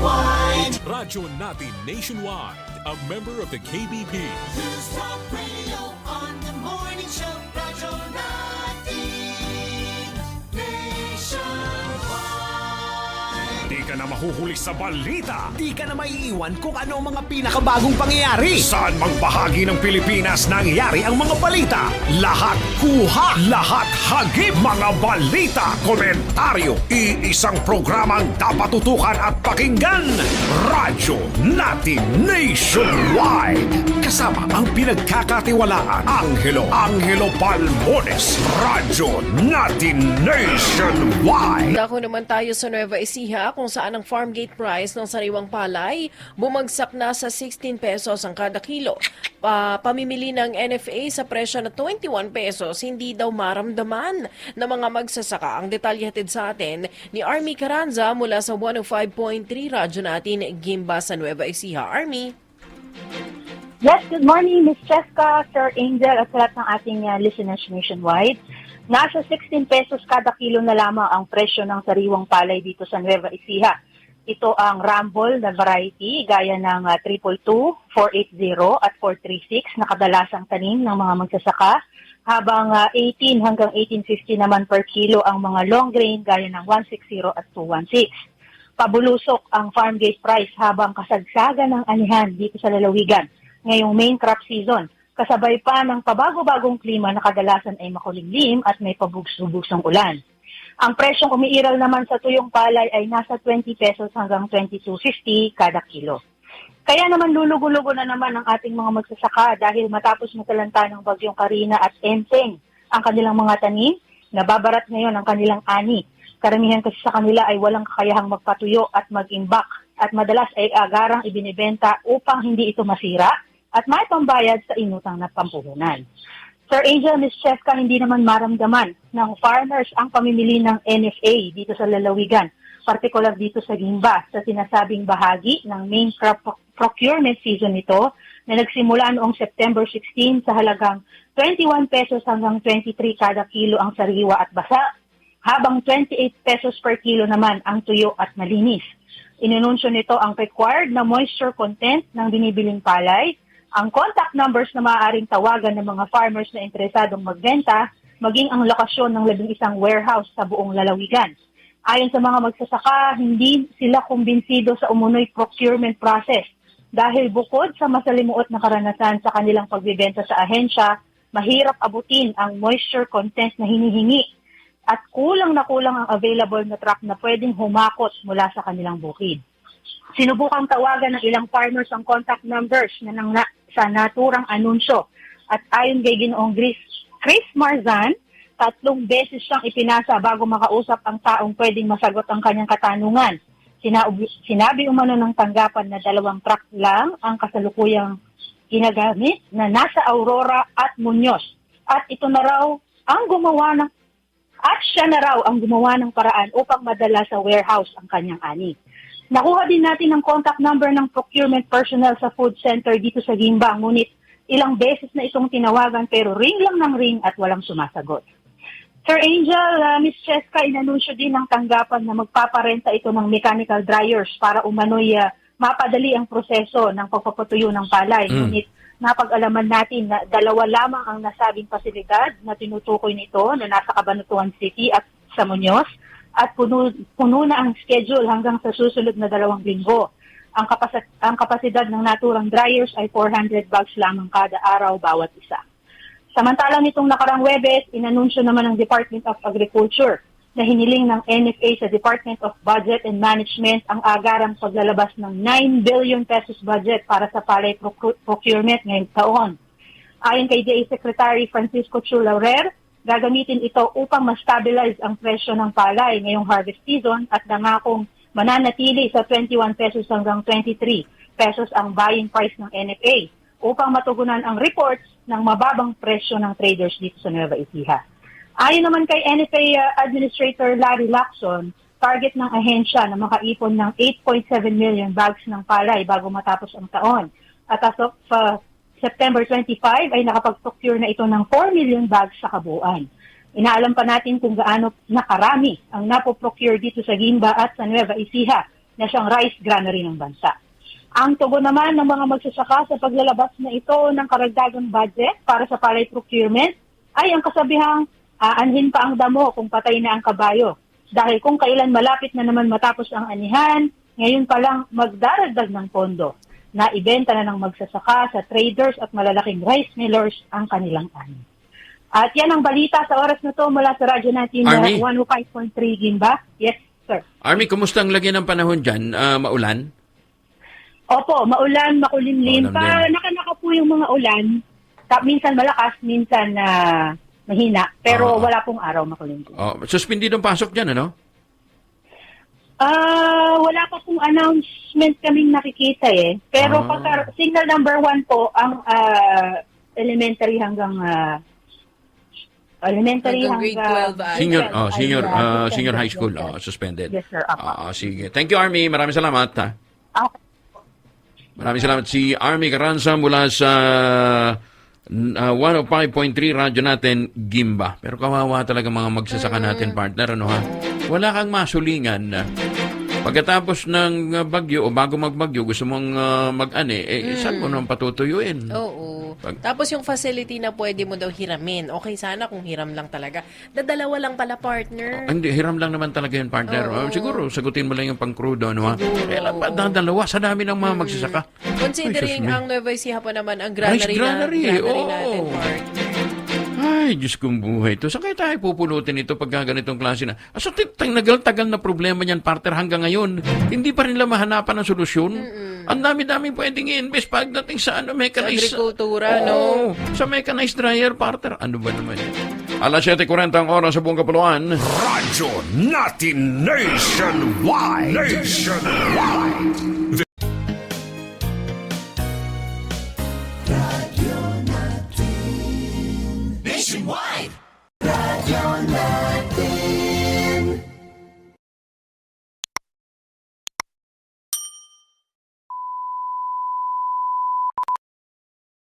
nationwide. Radyo natin nationwide, a member of the KBP. News Talk Radio ka na mahuhuli sa balita. Di ka na maiiwan kung ano ang mga pinakabagong pangyayari. Saan mang bahagi ng Pilipinas nangyayari ang mga balita. Lahat kuha, lahat hagip mga balita, komentaryo. Iisang programang dapat tutukan at pakinggan. Radyo natin nationwide. Kasama ang pinagkakatiwalaan. Angelo, Angelo Palmones. Radyo natin nationwide. Dako naman tayo sa Nueva Ecija kung saan ang farm gate price ng sariwang palay bumagsak na sa 16 pesos ang kada kilo. Pa- pamimili ng NFA sa presyo na 21 pesos hindi daw maramdaman ng mga magsasaka. Ang detalye hatid sa atin ni Army Caranza mula sa 105.3 radyo natin Gimba sa Nueva Ecija. Army. Yes, good morning, Ms. Cheska, Sir Angel, at lahat ng ating uh, listeners nationwide. Nasa 16 pesos kada kilo na lamang ang presyo ng sariwang palay dito sa Nueva Ecija. Ito ang Rumble na variety gaya ng uh, 222, 480 at 436 na kadalasang tanim ng mga magsasaka. Habang uh, 18 hanggang 1850 naman per kilo ang mga long grain gaya ng 160 at 216 pabulusok ang farm gate price habang kasagsagan ng anihan dito sa lalawigan ngayong main crop season. Kasabay pa ng pabago-bagong klima na kadalasan ay makulimlim at may pabugs-bugsong ulan. Ang presyong umiiral naman sa tuyong palay ay nasa 20 pesos hanggang 22.50 kada kilo. Kaya naman lulugo-lugo na naman ang ating mga magsasaka dahil matapos matalanta ng bagyong Karina at Enteng ang kanilang mga tanim, nababarat ngayon ang kanilang ani. Karamihan kasi sa kanila ay walang kakayahang magpatuyo at mag-imbak at madalas ay agarang ibinibenta upang hindi ito masira at may pambayad sa inutang na pampuhunan. Sir Angel, Ms. Cheska, hindi naman maramdaman ng farmers ang pamimili ng NFA dito sa lalawigan, partikular dito sa Gimba, sa sinasabing bahagi ng main crop pro- procurement season nito na nagsimula noong September 16 sa halagang 21 pesos hanggang 23 kada kilo ang sariwa at basa, habang 28 pesos per kilo naman ang tuyo at malinis. Inununsyo nito ang required na moisture content ng binibiling palay, ang contact numbers na maaaring tawagan ng mga farmers na interesadong magbenta, maging ang lokasyon ng labing isang warehouse sa buong lalawigan. Ayon sa mga magsasaka, hindi sila kumbinsido sa umunoy procurement process dahil bukod sa masalimuot na karanasan sa kanilang pagbibenta sa ahensya, mahirap abutin ang moisture content na hinihingi at kulang na kulang ang available na truck na pwedeng humakot mula sa kanilang bukid. Sinubukang tawagan ng ilang farmers ang contact numbers na nang na, sa naturang anunsyo. At ayon kay Ginoong Chris, Chris Marzan, tatlong beses siyang ipinasa bago makausap ang taong pwedeng masagot ang kanyang katanungan. Sinabi, sinabi umano ng tanggapan na dalawang truck lang ang kasalukuyang ginagamit na nasa Aurora at Muñoz. At ito na raw ang gumawa ng at siya na raw ang gumawa ng paraan upang madala sa warehouse ang kanyang ani. Nakuha din natin ang contact number ng procurement personnel sa food center dito sa Gimba, ngunit ilang beses na itong tinawagan pero ring lang ng ring at walang sumasagot. Sir Angel, uh, Miss Cheska, inanunsyo din ng tanggapan na magpaparenta ito ng mechanical dryers para umano'y uh, mapadali ang proseso ng pagpapatuyo ng palay. Ngunit napag-alaman natin na dalawa lamang ang nasabing pasilidad na tinutukoy nito na nasa Cabanatuan City at sa Muñoz at puno, puno na ang schedule hanggang sa susunod na dalawang linggo. Ang, kapasit, ang kapasidad ng naturang dryers ay 400 bags lamang kada araw bawat isa. Samantalang itong nakarang Webes, inanunsyo naman ng Department of Agriculture na hiniling ng NFA sa Department of Budget and Management ang agarang paglalabas ng 9 billion pesos budget para sa palay procu- procurement ngayong taon. Ayon kay DA Secretary Francisco Chu Laurer, gagamitin ito upang ma-stabilize ang presyo ng palay ngayong harvest season at nangakong mananatili sa 21 pesos hanggang 23 pesos ang buying price ng NFA upang matugunan ang reports ng mababang presyo ng traders dito sa Nueva Ecija. Ayon naman kay NFA uh, Administrator Larry Lacson, target ng ahensya na makaipon ng 8.7 million bags ng palay bago matapos ang taon. At as of uh, September 25 ay nakapag-procure na ito ng 4 million bags sa kabuuan. Inaalam pa natin kung gaano nakarami ang napoprocure dito sa Gimba at sa Nueva Ecija na siyang rice granary ng bansa. Ang tugon naman ng mga magsasaka sa paglalabas na ito ng karagdagang budget para sa palay procurement ay ang kasabihang aanhin pa ang damo kung patay na ang kabayo. Dahil kung kailan malapit na naman matapos ang anihan, ngayon pa lang magdaragdag ng pondo na ibenta na ng magsasaka sa traders at malalaking rice millers ang kanilang ani. At yan ang balita sa oras na to mula sa radyo natin na Army? 105.3 Gimba. Yes, sir. Army, kumusta ang lagyan ng panahon dyan? Ah, maulan? Opo, maulan, makulimlim. Pa, nakanaka po yung mga ulan. Ta- minsan malakas, minsan na mahina. Pero Ah. wala pong araw makulimlim. Oh, suspendid ang pasok dyan, ano? Ah, pong announcement kaming nakikita eh. Pero Ah. pagka signal number one po ang ah, elementary hanggang ah, elementary Hanggang hanggang, grade 12 ay. Senior, oh, senior, ah, ah, senior high school, Yes, sir. oh, suspended. Yes, sir. Apa. Ah, sige. Thank you, Army. Maraming salamat. Ha. Okay. Maraming salamat. Si Army Carranza mula sa n- ah, 105.3 radyo natin, Gimba. Pero kawawa talaga mga magsasaka natin, partner. Ano, ha? Wala kang masulingan. Pagkatapos ng ah, bagyo o bago magbagyo, gusto mong ah, mag-ani, eh, saan mo naman patutuyuin? Oo. Pag- Tapos yung facility na pwede mo daw hiramin. Okay sana kung hiram lang talaga. Dadalawa lang pala partner. Ah, Hindi, hiram lang naman talaga yun, partner. Oo. Ah, siguro, sagutin mo lang yung pang-crudo, ano ha? Kailan pa oo. dadalawa? Sa dami ng mga magsasaka. Considering Ay, ang Nueva Ecija pa naman ang Rice granary, granary, na, granary oo. natin, partner. Ay, Diyos kong buhay to. Saan kaya tayo pupulutin ito pagka ganitong klase na? Ah, so, tagal-tagal na problema niyan, partner, hanggang ngayon. Hindi pa rin nila mahanapan ng solusyon. Ang dami-dami pwedeng i-invest pagdating sa ano, mechanized... Sa agrikultura, no? Oo, Sa mechanized dryer, partner. Ano ba naman yan? Alas 7.40 ang oras sa buong kapuluan. Radyo natin nationwide. Nationwide. Nationwide.